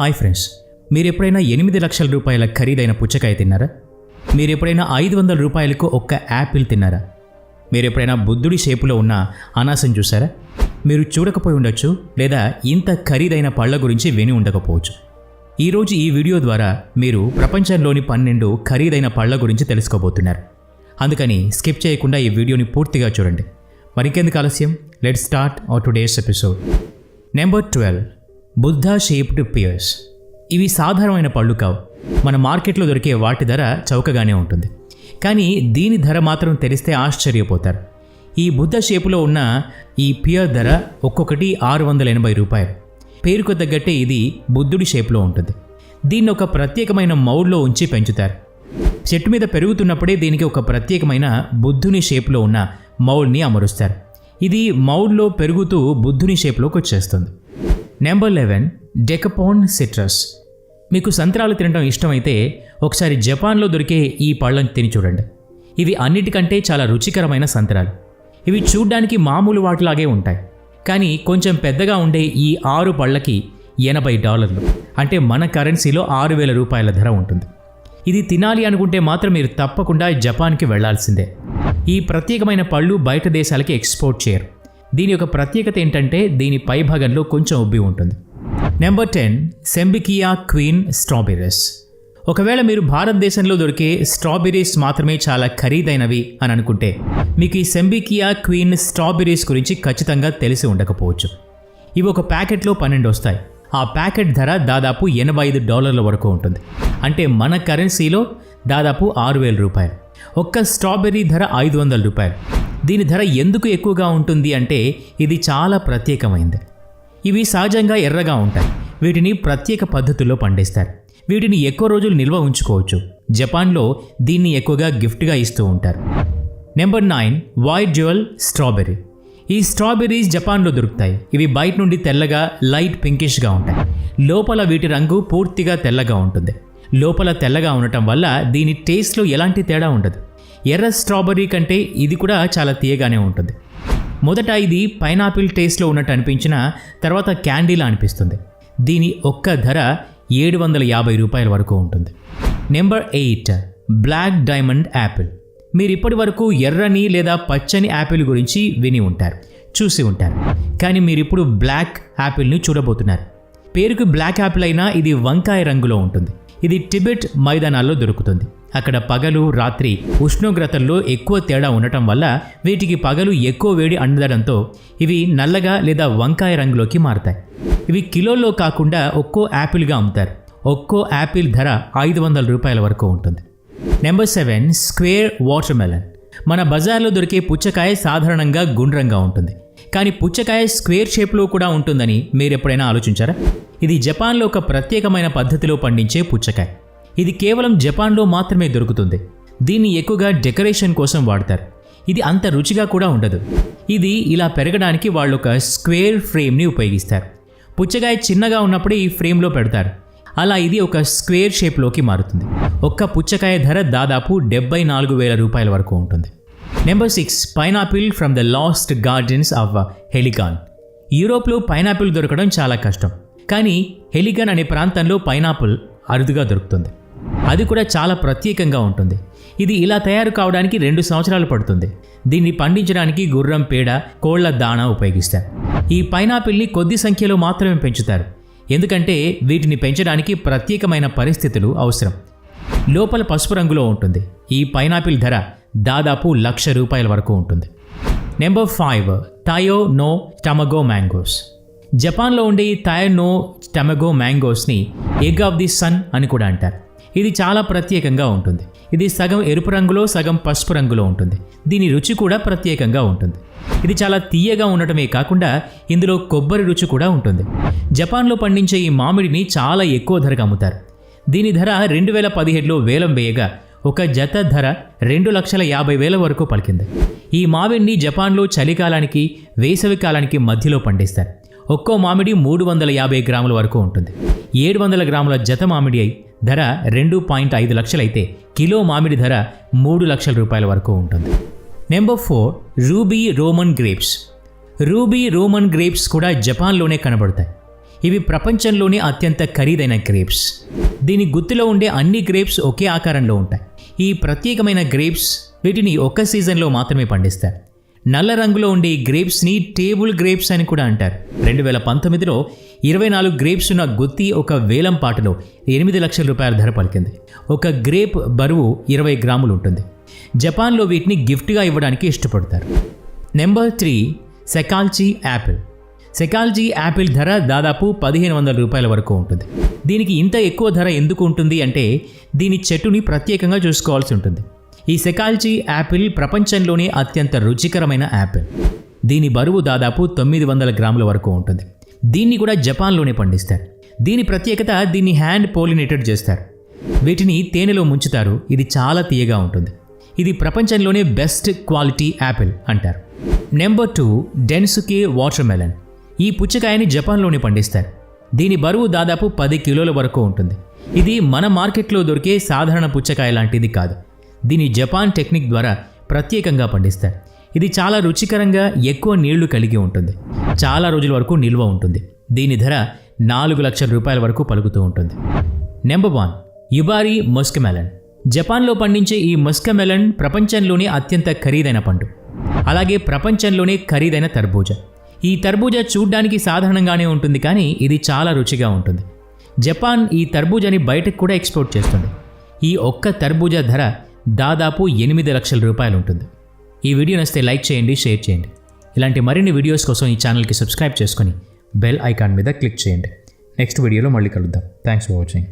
Hi friends మీరు ఎప్పుడైనా ఎనిమిది లక్షల రూపాయల ఖరీదైన పుచ్చకాయ తిన్నారా? మీరు ఎప్పుడైనా ఐదు వందల రూపాయలకు ఒక్క యాపిల్ తిన్నారా? మీరు ఎప్పుడైనా బుద్ధుడి షేపులో ఉన్న అనాసం చూసారా? మీరు చూడకపోయి ఉండొచ్చు లేదా ఇంత ఖరీదైన పళ్ళ గురించి విని ఉండకపోవచ్చు. ఈరోజు ఈ వీడియో ద్వారా మీరు ప్రపంచంలోని పన్నెండు ఖరీదైన పళ్ళ గురించి తెలుసుకోబోతున్నారు. అందుకని స్కిప్ చేయకుండా ఈ వీడియోని పూర్తిగా చూడండి. మరికెందుకు ఆలస్యం? Let start our today's episode. Number twelve. Buddha shaped pears. ఇవి సాధారణమైన పళ్ళు కావు. మన మార్కెట్లో దొరికే వాటి ధర చౌకగానే ఉంటుంది. కానీ దీని ధర మాత్రం తెలిస్తే ఆశ్చర్యపోతారు. ఈ బుద్ధ షేపులో ఉన్న ఈ పియర్ ధర ఒక్కొక్కటి ఆరు వందల ఎనభై రూపాయలు. పేరుకు తగ్గట్టే ఇది బుద్ధుడి షేప్లో ఉంటుంది. దీన్ని ఒక ప్రత్యేకమైన మౌడ్లో ఉంచి పెంచుతారు. చెట్టు మీద పెరుగుతున్నప్పుడే దీనికి ఒక ప్రత్యేకమైన బుద్ధుని షేప్లో ఉన్న మౌల్ని అమరుస్తారు. ఇది మౌడ్లో పెరుగుతూ బుద్ధుని షేప్లోకి వచ్చేస్తుంది. నెంబర్ లెవెన్ డెకపాన్ సిట్రస్ మీకు సంత్రాలు తినడం ఇష్టమైతే ఒకసారి జపాన్లో దొరికే ఈ పళ్ళని తిని చూడండి. ఇవి అన్నిటికంటే చాలా రుచికరమైన సంత్రాలు. ఇవి చూడ్డానికి మామూలు వాటిలాగే ఉంటాయి. కానీ కొంచెం పెద్దగా ఉండే ఈ ఆరు పళ్ళకి ఎనభై డాలర్లు. అంటే మన కరెన్సీలో ఆరు వేల రూపాయల ధర ఉంటుంది. ఇది తినాలి అనుకుంటే మాత్రం మీరు తప్పకుండా జపాన్కి వెళ్ళాల్సిందే. ఈ ప్రత్యేకమైన పళ్ళు బయట దేశాలకి ఎక్స్పోర్ట్ చేయరు. దీని యొక్క ప్రత్యేకత ఏంటంటే దీని పైభాగంలో కొంచెం ఉబ్బి ఉంటుంది. Number ten Sembikiya queen strawberries ఒకవేళ మీరు భారతదేశంలో దొరికే స్ట్రాబెర్రీస్ మాత్రమే చాలా ఖరీదైనవి అని అనుకుంటే మీకు ఈ సెంబికియా క్వీన్ స్ట్రాబెర్రీస్ గురించి ఖచ్చితంగా తెలిసి ఉండకపోవచ్చు. ఇవి ఒక ప్యాకెట్లో పన్నెండు వస్తాయి. ఆ ప్యాకెట్ ధర దాదాపు ఎనభై ఐదు డాలర్ల వరకు ఉంటుంది. అంటే మన కరెన్సీలో దాదాపు ఆరు వేల రూపాయలు. ఒక్క స్ట్రాబెర్రీ ధర ఐదు వందల రూపాయలు. దీని ధర ఎందుకు ఎక్కువగా ఉంటుంది అంటే ఇది చాలా ప్రత్యేకమైంది. ఇవి సహజంగా ఎర్రగా ఉంటాయి. వీటిని ప్రత్యేక పద్ధతుల్లో పండిస్తారు. వీటిని ఎక్కువ రోజులు నిల్వ ఉంచుకోవచ్చు. జపాన్లో దీన్ని ఎక్కువగా గిఫ్ట్గా ఇస్తూ ఉంటారు. Number nine white jewel strawberry. ఈ స్ట్రాబెర్రీస్ జపాన్లో దొరుకుతాయి. ఇవి బయట నుండి తెల్లగా లైట్ పింకిష్గా ఉంటాయి. లోపల వీటి రంగు పూర్తిగా తెల్లగా ఉంటుంది. లోపల తెల్లగా ఉండటం వల్ల దీని టేస్ట్లో ఎలాంటి తేడా ఉండదు. ఎర్ర స్ట్రాబెర్రీ కంటే ఇది కూడా చాలా తీయగానే ఉంటుంది. మొదట ఇది పైనాపిల్ టేస్ట్లో ఉన్నట్టు అనిపించిన తర్వాత క్యాండీలా అనిపిస్తుంది. దీని ఒక్క ధర ఏడు వందల యాభై రూపాయల వరకు ఉంటుంది. Number eight black diamond apple. మీరు ఇప్పటి వరకు ఎర్రని లేదా పచ్చని యాపిల్ గురించి విని ఉంటారు చూసి ఉంటారు. కానీ మీరు ఇప్పుడు బ్లాక్ యాపిల్ని చూడబోతున్నారు. పేరుకు బ్లాక్ యాపిల్ అయినా ఇది వంకాయ రంగులో ఉంటుంది. ఇది టిబెట్ మైదానాల్లో దొరుకుతుంది. అక్కడ పగలు రాత్రి ఉష్ణోగ్రతల్లో ఎక్కువ తేడా ఉండటం వల్ల వీటికి పగలు ఎక్కువ వేడి అందడంతో ఇవి నల్లగా లేదా వంకాయ రంగులోకి మారతాయి. ఇవి కిలోల్లో కాకుండా ఒక్కో యాపిల్గా అమ్ముతారు. ఒక్కో యాపిల్ ధర ఐదు వందల రూపాయల వరకు ఉంటుంది. Number seven square watermelon మన బజార్లో దొరికే పుచ్చకాయ సాధారణంగా గుండ్రంగా ఉంటుంది. కానీ పుచ్చకాయ స్క్వేర్ షేప్లో కూడా ఉంటుందని మీరు ఎప్పుడైనా ఆలోచించారా? ఇది జపాన్లో ఒక ప్రత్యేకమైన పద్ధతిలో పండించే పుచ్చకాయ. ఇది కేవలం జపాన్లో మాత్రమే దొరుకుతుంది. దీన్ని ఎక్కువగా డెకరేషన్ కోసం వాడతారు. ఇది అంత రుచిగా కూడా ఉండదు. ఇది ఇలా పెరగడానికి వాళ్ళు ఒక స్క్వేర్ ఫ్రేమ్ని ఉపయోగిస్తారు. పుచ్చకాయ చిన్నగా ఉన్నప్పుడే ఈ ఫ్రేమ్లో పెడతారు. అలా ఇది ఒక స్క్వేర్ షేప్లోకి మారుతుంది. ఒక్క పుచ్చకాయ ధర దాదాపు డెబ్బై నాలుగు వేల రూపాయల వరకు ఉంటుంది. Number six pineapple from the lost gardens of Heligan యూరోప్లో పైనాపిల్ దొరకడం చాలా కష్టం. కానీ హెలిగన్ అనే ప్రాంతంలో పైనాపిల్ అరుదుగా దొరుకుతుంది. అది కూడా చాలా ప్రత్యేకంగా ఉంటుంది. ఇది ఇలా తయారు కావడానికి రెండు సంవత్సరాలు పడుతుంది. దీన్ని పండించడానికి గుర్రం పేడ కోళ్ళ దాణా ఉపయోగిస్తారు. ఈ పైనాపిల్ని కొద్ది సంఖ్యలో మాత్రమే పెంచుతారు. ఎందుకంటే వీటిని పెంచడానికి ప్రత్యేకమైన పరిస్థితులు అవసరం. లోపల పసుపు రంగులో ఉంటుంది. ఈ పైనాపిల్ ధర దాదాపు లక్ష రూపాయల వరకు ఉంటుంది. Number five Taiyo no Tamago mangoes. జపాన్లో ఉండే ఈ థాయనో టమగో మ్యాంగోస్ని ఎగ్ ఆఫ్ ది సన్ అని కూడా అంటారు. ఇది చాలా ప్రత్యేకంగా ఉంటుంది. ఇది సగం ఎరుపు రంగులో సగం పసుపు రంగులో ఉంటుంది. దీని రుచి కూడా ప్రత్యేకంగా ఉంటుంది. ఇది చాలా తీయగా ఉండటమే కాకుండా ఇందులో కొబ్బరి రుచి కూడా ఉంటుంది. జపాన్లో పండించే ఈ మామిడిని చాలా ఎక్కువ ధరకు అమ్ముతారు. దీని ధర రెండు వేల పదిహేడులో వేలం వేయగా ఒక జత ధర రెండు లక్షల యాభై వేల వరకు పలికింది. ఈ మామిడిని జపాన్లో చలికాలానికి వేసవి కాలానికి మధ్యలో పండిస్తారు. ఒక్కో మామిడి మూడు వందల యాభై గ్రాముల వరకు ఉంటుంది. ఏడు వందల గ్రాముల జత మామిడి అయి ధర రెండు పాయింట్ ఐదు లక్షలైతే కిలో మామిడి ధర మూడు లక్షల రూపాయల వరకు ఉంటుంది. Number four Ruby Roman grapes. Ruby Roman grapes కూడా జపాన్లోనే కనబడతాయి. ఇవి ప్రపంచంలోనే అత్యంత ఖరీదైన గ్రేప్స్. దీని గుత్తిలో ఉండే అన్ని గ్రేప్స్ ఒకే ఆకారంలో ఉంటాయి. ఈ ప్రత్యేకమైన గ్రేప్స్ వీటిని ఒక్క సీజన్లో మాత్రమే పండిస్తారు. నల్ల రంగులో ఉండే ఈ గ్రేప్స్ని టేబుల్ గ్రేప్స్ అని కూడా అంటారు. రెండు వేల పంతొమ్మిదిలో ఇరవై నాలుగు గ్రేప్స్ ఉన్న గుత్తి ఒక వేలం పాటలో ఎనిమిది లక్షల రూపాయల ధర పలికింది. ఒక గ్రేప్ బరువు ఇరవై గ్రాములు ఉంటుంది. జపాన్లో వీటిని గిఫ్ట్గా ఇవ్వడానికి ఇష్టపడతారు. Number three Sekai Ichi apple. Sekai Ichi apple ధర దాదాపు పదిహేను వందల రూపాయల వరకు ఉంటుంది. దీనికి ఇంత ఎక్కువ ధర ఎందుకు ఉంటుంది అంటే దీని చెట్టుని ప్రత్యేకంగా చూసుకోవాల్సి ఉంటుంది. ఈ సెకాల్జీ యాపిల్ ప్రపంచంలోనే అత్యంత రుచికరమైన యాపిల్. దీని బరువు దాదాపు తొమ్మిది వందల గ్రాముల వరకు ఉంటుంది. దీన్ని కూడా జపాన్లోనే పండిస్తారు. దీని ప్రత్యేకత దీన్ని హ్యాండ్ పోలినేటెడ్ చేస్తారు. వీటిని తేనెలో ముంచుతారు. ఇది చాలా తీయగా ఉంటుంది. ఇది ప్రపంచంలోనే బెస్ట్ క్వాలిటీ యాపిల్ అంటారు. Number two Densuke watermelon ఈ పుచ్చకాయని జపాన్లోనే పండిస్తారు. దీని బరువు దాదాపు పది కిలోల వరకు ఉంటుంది. ఇది మన మార్కెట్లో దొరికే సాధారణ పుచ్చకాయ లాంటిది కాదు. దీని జపాన్ టెక్నిక్ ద్వారా ప్రత్యేకంగా పండిస్తారు. ఇది చాలా రుచికరంగా ఎక్కువ నీళ్ళు కలిగి ఉంటుంది. చాలా రోజుల వరకు నిల్వ ఉంటుంది. దీని ధర నాలుగు లక్షల రూపాయల వరకు పలుకుతూ ఉంటుంది. నెంబర్ వన్ యుబారి మస్కమెలన్ జపాన్లో పండించే ఈ మస్కమెలన్ ప్రపంచంలోనే అత్యంత ఖరీదైన పండు. అలాగే ప్రపంచంలోనే ఖరీదైన తర్బూజా. ఈ తర్బూజా చూడ్డానికి సాధారణంగానే ఉంటుంది కానీ ఇది చాలా రుచిగా ఉంటుంది. జపాన్ ఈ తర్బూజాని బయటకు కూడా ఎక్స్పోర్ట్ చేస్తుంది. ఈ ఒక్క తర్బూజా ధర దాదాపు ఎనిమిది లక్షల రూపాయలు ఉంటుంది. ఈ వీడియో నచ్చితే లైక్ చేయండి షేర్ చేయండి. ఇలాంటి మరిన్ని వీడియోస్ కోసం ఈ ఛానల్కి సబ్స్క్రైబ్ చేసుకొని బెల్ ఐకాన్ మీద క్లిక్ చేయండి. నెక్స్ట్ వీడియోలో మళ్ళీ కలుద్దాం. Thanks for watching.